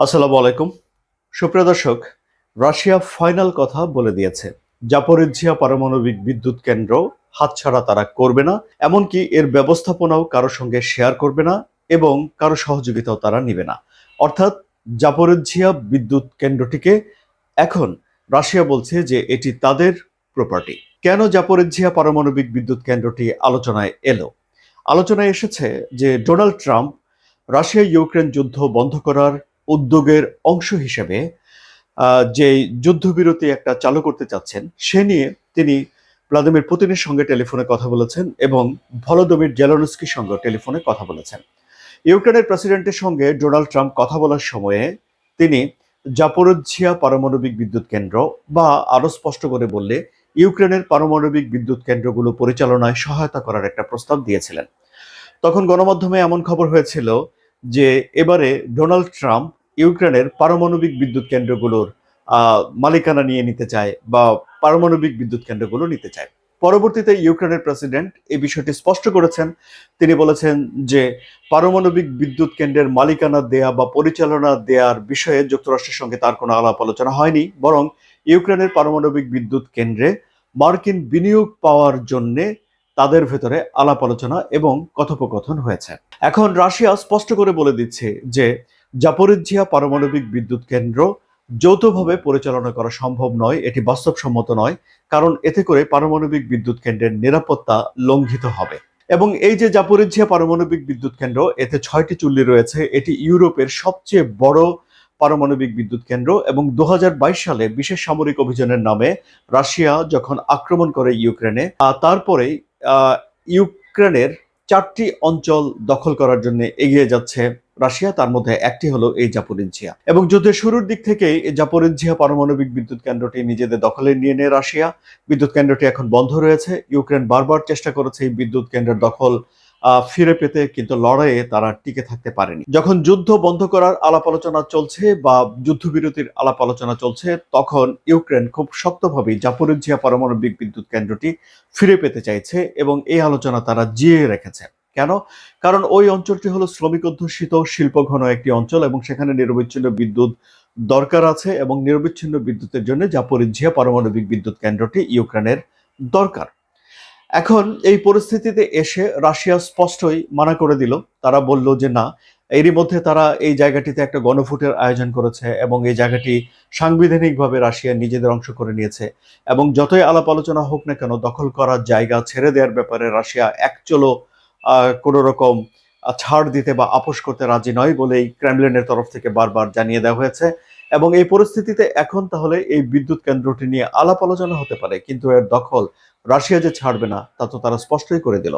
আসসালামু আলাইকুম। সুপ্রিয় দর্শক, রাশিয়া ফাইনাল কথা বলে দিয়েছে। জাপরিজিয়া পারমাণবিক বিদ্যুৎ কেন্দ্র হাতছাড়া তারা করবে না, এমনকি এর ব্যবস্থাপনাও কারও সঙ্গে শেয়ার করবে না এবং কারও সহযোগিতাও তারা নেবে না। অর্থাৎ জাপরিজিয়া বিদ্যুৎ কেন্দ্রটিকে এখন রাশিয়া বলছে যে এটি তাদের প্রপার্টি কেন জাপরিজিয়া পারমাণবিক বিদ্যুৎ কেন্দ্রটি আলোচনায় এলো? আলোচনায় এসেছে যে ডোনাল্ড ট্রাম্প রাশিয়া ইউক্রেন যুদ্ধ বন্ধ করার উদ্যোগের অংশ হিসেবে যে যুদ্ধবিরতি একটা চালু করতে চাচ্ছেন, সে নিয়ে তিনি ভ্লাদিমির পুতিনের সঙ্গে টেলিফোনে কথা বলেছেন এবং ভলোদমির জেলনস্কির সঙ্গে টেলিফোনে কথা বলেছেন। ইউক্রেনের প্রেসিডেন্টের সঙ্গে ডোনাল্ড ট্রাম্প কথা বলার সময়ে তিনি জাপোরজিয়া পারমাণবিক বিদ্যুৎ কেন্দ্র বা আরও স্পষ্ট করে বললে, ইউক্রেনের পারমাণবিক বিদ্যুৎ কেন্দ্রগুলো পরিচালনায় সহায়তা করার একটা প্রস্তাব দিয়েছিলেন। তখন গণমাধ্যমে এমন খবর হয়েছিল যে, এবারে ডোনাল্ড ট্রাম্প ইউক্রেনের পারমাণবিক বিদ্যুৎ কেন্দ্রগুলোর মালিকানা নিয়ে নিতে চায় বা পারমাণবিক বিদ্যুৎ কেন্দ্রগুলো নিতে চায়। পরবর্তীতে ইউক্রেনের প্রেসিডেন্ট এই বিষয়টি স্পষ্ট করেছেন। তিনি বলেছেন যে পারমাণবিক বিদ্যুৎ কেন্দ্রের মালিকানা দেয়া বা পরিচালনা দেওয়ার বিষয়ে যুক্তরাষ্ট্রের সঙ্গে তার কোনো আলাপ আলোচনা হয়নি। বরং ইউক্রেনের পারমাণবিক বিদ্যুৎ কেন্দ্রে মার্কিন বিনিয়োগ পাওয়ার জন্যে তাদের ভেতরে আলাপ আলোচনা এবং কথোপকথন হয়েছে। এখন রাশিয়া স্পষ্ট করে বলে দিচ্ছে যে জাপরিজিয়া পারমাণবিক বিদ্যুৎ কেন্দ্র যৌথভাবে পরিচালনা করা সম্ভব নয় এটি বাস্তবসম্মত নয় কারণ এতে করে পারমাণবিক বিদ্যুৎ কেন্দ্রের নিরাপত্তা লঙ্ঘিত হবে। এবং এই যে জাপরিজিয়া পারমাণবিক বিদ্যুৎ কেন্দ্র এতে ছয়টি চুল্লি রয়েছে এটি ইউরোপের সবচেয়ে বড় পারমাণবিক বিদ্যুৎ কেন্দ্র এবং দু হাজার বাইশ সালে বিশেষ সামরিক অভিযানের নামে রাশিয়া যখন আক্রমণ করে ইউক্রেনে আহ, ইউক্রেনের চারটি অঞ্চল দখল করার জন্য এগিয়ে যাচ্ছে। রাশিয়া, তার মধ্যে একটি হলো এই জাপোরিনজিয়া এবং যুদ্ধের শুরুর দিক থেকেই জাপোরিনজিয়া পারমাণবিক বিদ্যুৎ কেন্দ্রটি নিজেদের দখলে নিয়ে নেয় রাশিয়া। বিদ্যুৎ কেন্দ্রটি এখন বন্ধ রয়েছে। ইউক্রেন বারবার চেষ্টা করেছে এই বিদ্যুৎ কেন্দ্রের দখল ফিরে পেতে, কিন্তু লড়াইয়ে তারা টিকে থাকতে পারেনি। যখন যুদ্ধ বন্ধ করার আলাপ আলোচনা চলছে বা যুদ্ধবিরতির আলাপ আলোচনা চলছে, তখন ইউক্রেন খুব শক্তভাবেই জাপোরিনজিয়া পারমাণবিক বিদ্যুৎ কেন্দ্রটি ফিরে পেতে চাইছে এবং এই আলোচনা তারা জিয়ে রেখেছে। কেন? কারণ ওই অঞ্চলটি হলো শ্রমিক অধ্যুষিত শিল্পঘন একটি অঞ্চল এবং সেখানে নিরবিচ্ছিন্ন বিদ্যুৎ দরকার আছে এবং নিরবিচ্ছিন্ন বিদ্যুতের জন্য জাপোরিজিয়া পারমাণবিক বিদ্যুৎ কেন্দ্রটি ইউক্রেনের দরকার। এখন এই পরিস্থিতিতে এসে রাশিয়া স্পষ্টই মানা করে দিল। তারা বলল যে না, এরই মধ্যে তারা এই জায়গাটিতে একটা গণভোটের আয়োজন করেছে এবং এই জায়গাটি সাংবিধানিকভাবে রাশিয়া নিজেদের অংশ করে নিয়েছে এবং যতই আলাপ আলোচনা হোক না কেন, দখল করার জায়গা ছেড়ে দেওয়ার ব্যাপারে রাশিয়া একচলো কোন রকম ছাড় দিতে বা আপোষ করতে রাজি নয় বলেই ক্রেমলিনের তরফ থেকে বারবার জানিয়ে দেওয়া হয়েছে। এবং এই পরিস্থিতিতে এখন তাহলে এই বিদ্যুৎ কেন্দ্রটি নিয়ে আলাপ আলোচনা হতে পারে, কিন্তু এর দখল রাশিয়া যে ছাড়বে না, তা তো তারা স্পষ্টই করে দিল।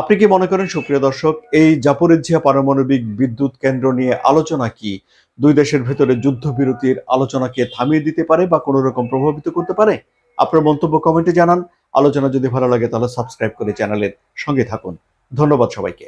আপনি কি মনে করেন, সুপ্রিয় দর্শক, এই জাপোরিজিয়া পারমাণবিক বিদ্যুৎ কেন্দ্র নিয়ে আলোচনা কি দুই দেশের ভেতরে যুদ্ধবিরতির আলোচনাকে থামিয়ে দিতে পারে বা কোনো রকম প্রভাবিত করতে পারে? আপনার মন্তব্য কমেন্টে জানান। আলোচনা যদি ভালো লাগে, তাহলে সাবস্ক্রাইব করে চ্যানেলের সঙ্গে থাকুন। ধন্যবাদ সবাইকে।